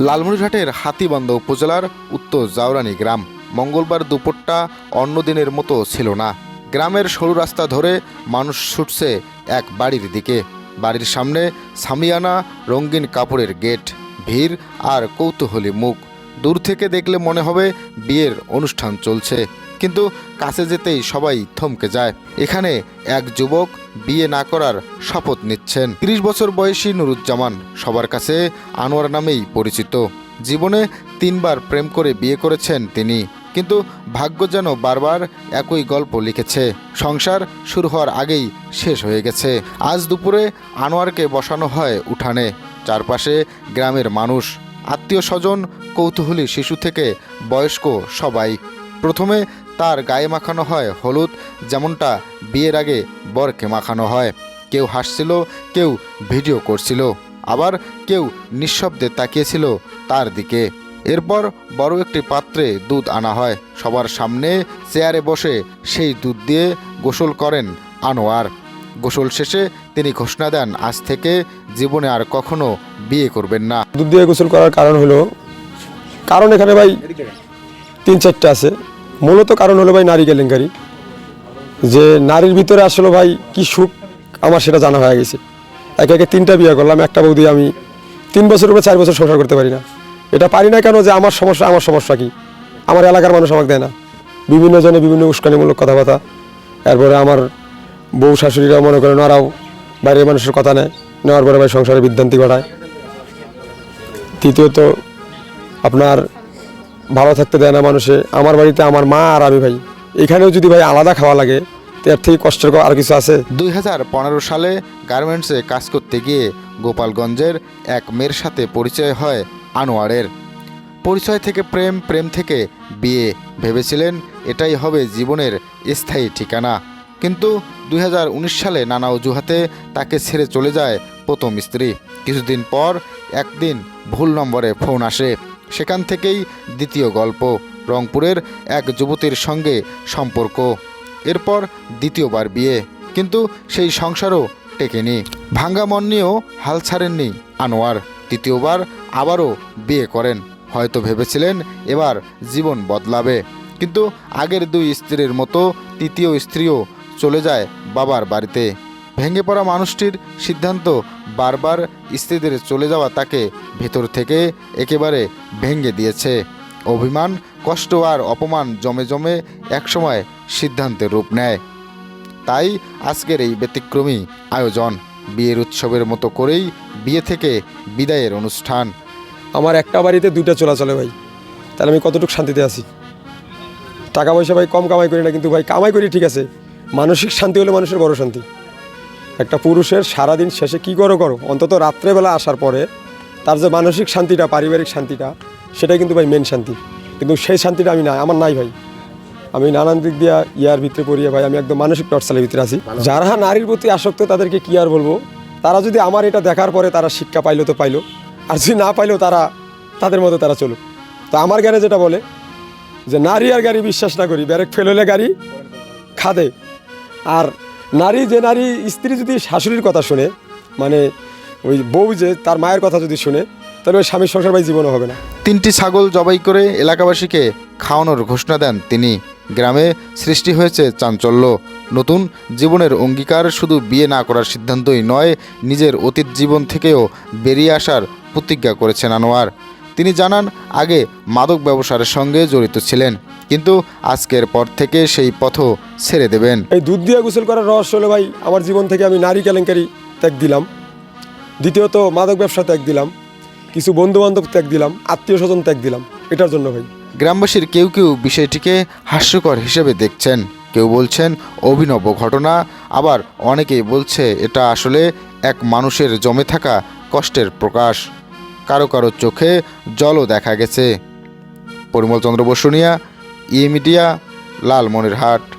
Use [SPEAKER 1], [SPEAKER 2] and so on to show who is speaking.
[SPEAKER 1] লালমনিরহাটের হাতিবান্ধ উপজেলার উত্তর জাওরানি গ্রাম। মঙ্গলবার দুপুরটা অন্য দিনের মতো ছিল না। গ্রামের সরু রাস্তা ধরে মানুষ ছুটছে এক বাড়ির দিকে। বাড়ির সামনে সামিয়ানা রঙিন কাপড়ের গেট, ভিড় আর কৌতূহলী মুখ। দূর থেকে দেখলে মনে হবে বিয়ের অনুষ্ঠান চলছে। কিন্তু কাছে যেতেই সবাই থমকে যায়। এখানে এক যুবক বিয়ে না করার শপথ নিচ্ছেন। তিরিশ বছর বয়সী নুরুজ্জামান সবার কাছে আনোয়ার নামেই পরিচিত। জীবনে তিনবার প্রেম করে বিয়ে করেছেন তিনি, কিন্তু ভাগ্য যেন বারবার একই গল্প লিখেছে। সংসার শুরু হওয়ার আগেই শেষ হয়ে গেছে। আজ দুপুরে আনোয়ারকে বসানো হয় উঠানে। চারপাশে গ্রামের মানুষ, আত্মীয় স্বজন, কৌতূহলী শিশু থেকে বয়স্ক সবাই। প্রথমে তার গায়ে মাখানো হয় হলুদ, যেমনটা বিয়ের আগে বরকে মাখানো হয়। কেউ হাসছিল, কেউ ভিডিও করছিল। আবার কেউ নিঃশব্দে তাকিয়েছিল তার দিকে। এরপর বড় একটি পাত্রে দুধ আনা হয়। সবার সামনে চেয়ারে বসে সেই দুধ দিয়ে গোসল করেন আনোয়ার। গোসল শেষে তিনি ঘোষণা দেন, আজ থেকে জীবনে আর কখনো বিয়ে করবেন না।
[SPEAKER 2] দুধ দিয়ে গোসল করার কারণ হলো, কারণ এখানে ভাই তিন চারটে আছে। মূলত কারণ হলো ভাই নারী কেলেঙ্কারি। যে নারীর ভিতরে আসলে ভাই কি সুখ, আমার সেটা জানা হয়ে গেছে। একে একে তিনটা বিয়ে করলাম, একটা বৌদি আমি তিন বছর উপরে চার বছর সংসার করতে পারি না। এটা পারি না কেন যে আমার সমস্যা আমার সমস্যা কি? আমার এলাকার মানুষ আমাকে দেয় না। বিভিন্ন জনে বিভিন্ন উস্কানিমূলক কথাবার্তা। এরপরে আমার বউ শাশুড়িরা মনে করেন ওরাও বাইরের মানুষের কথা নেয়, নেওয়ার পরে ভাই সংসারে বিদ্যান্তি ঘটায়। তৃতীয়ত, আপনার ভালো থাকতে দেয় না মানুষে। আমার বাড়িতে আমার মা আর আমি ভাই। এখানেও যদি ভাই আলাদা খাওয়া লাগে এর থেকে কষ্টের আর কিছু আছে?
[SPEAKER 1] দু হাজার পনেরো সালে গার্মেন্টসে কাজ করতে গিয়ে গোপালগঞ্জের এক মেয়ের সাথে পরিচয় হয় আনোয়ারের। পরিচয় থেকে প্রেম প্রেম থেকে বিয়ে। ভেবেছিলেন এটাই হবে জীবনের স্থায়ী ঠিকানা। কিন্তু দুই হাজার উনিশ সালে নানা অজুহাতে তাকে ছেড়ে চলে যায় প্রথম স্ত্রী। কিছুদিন পর একদিন ভুল নম্বরে ফোন আসে। সেখান থেকেই দ্বিতীয় গল্প, রংপুরের এক যুবতীর সঙ্গে সম্পর্ক। এরপর দ্বিতীয়বার বিয়ে, কিন্তু সেই সংসারও টেকেনি। ভাঙ্গা মন নিয়েও হাল ছাড়েননি আনোয়ার। তৃতীয়বার আবারও বিয়ে করেন। হয়তো ভেবেছিলেন এবার জীবন বদলাবে, কিন্তু আগের দুই স্ত্রীর মতো তৃতীয় স্ত্রীও চলে যায় বাবার বাড়িতে। ভেঙে পড়া মানুষটির সিদ্ধান্ত বারবার স্ত্রীদের চলে যাওয়া তাকে ভেতর থেকে একেবারে ভেঙে দিয়েছে। অভিমান, কষ্ট আর অপমান জমে জমে একসময় সিদ্ধান্তের রূপ নেয়। তাই আজকের এই ব্যতিক্রমী আয়োজন বিয়ের উৎসবের মতো করেই বিয়ে থেকে বিদায়ের অনুষ্ঠান।
[SPEAKER 2] আমার একটা বাড়িতে দুইটা চলা চলে ভাই। তাহলে আমি কতটুকু শান্তিতে আছি? টাকা পয়সা ভাই কম কামাই করি না, কিন্তু ভাই কামাই করি ঠিক আছে। মানসিক শান্তি হলে মানুষের বড় শান্তি। একটা পুরুষের সারাদিন শেষে কি করো করো? অন্তত রাত্রেবেলা আসার পরে তার যে মানসিক শান্তিটা পারিবারিক শান্তিটা সেটাই কিন্তু ভাই মেন শান্তি। কিন্তু সেই শান্তিটা আমি নাই আমার নাই ভাই। আমি নানান দিক দিয়ে ইয়ার ভিতরে পড়িয়ে ভাই আমি একদম মানসিক টর্চালের ভিতরে আছি। যারা নারীর প্রতি আসক্ত তাদেরকে কি আর বলব? তারা যদি আমার এটা দেখার পরে তারা শিক্ষা পাইলো তো পাইলো। আর যদি না পাইলেও তারা তাদের মতো তারা চলুক। তো আমার জ্ঞানে যেটা বলে যে নারী আর গাড়ি বিশ্বাস না করি ব্যারেক ফেল হলে গাড়ি খাদে। আর নারী যে নারী, স্ত্রী যদি শাশুড়ির কথা শুনে মানে ওই বউ যে তার মায়ের কথা যদি শুনে, তাহলে ওই স্বামীর সংসার ভাই জীবনও হবে না।
[SPEAKER 1] তিনটি ছাগল জবাই করে এলাকাবাসীকে খাওয়ানোর ঘোষণা দেন তিনি। গ্রামে সৃষ্টি হয়েছে চাঞ্চল্য। নতুন জীবনের অঙ্গীকার শুধু বিয়ে না করার সিদ্ধান্তই নয়, নিজের অতীত জীবন থেকেও বেরিয়ে আসার প্রতিজ্ঞা করেছেন আনোয়ার। তিনি জানান, আগে মাদক ব্যবসার সঙ্গে জড়িত ছিলেন। কিন্তু আজকের পর থেকে সেই পথও ছেড়ে দেবেন।
[SPEAKER 2] এই দুধ দিয়ে গোসল করার রহস্য হলো ভাই আমার জীবন থেকে আমি নারী কেলেঙ্কারি ত্যাগ দিলাম। দ্বিতীয়ত মাদক ব্যবসা ত্যাগ দিলাম। কিছু বন্ধু বান্ধব ত্যাগ দিলাম আত্মীয় স্বজন ত্যাগ দিলাম। এটার জন্য ভাই।
[SPEAKER 1] গ্রামবাসীর কেউ কেউ বিষয়টিকে হাস্যকর হিসেবে দেখছেন। কেউ বলছেন অভিনব ঘটনা। আবার অনেকেই বলছে এটা আসলে এক মানুষের জমে থাকা কষ্টের প্রকাশ। কারও কারও চোখে জলও দেখা গেছে। পরিমল চন্দ্র বসুনিয়া ই মিডিয়া লালমনিরহাট।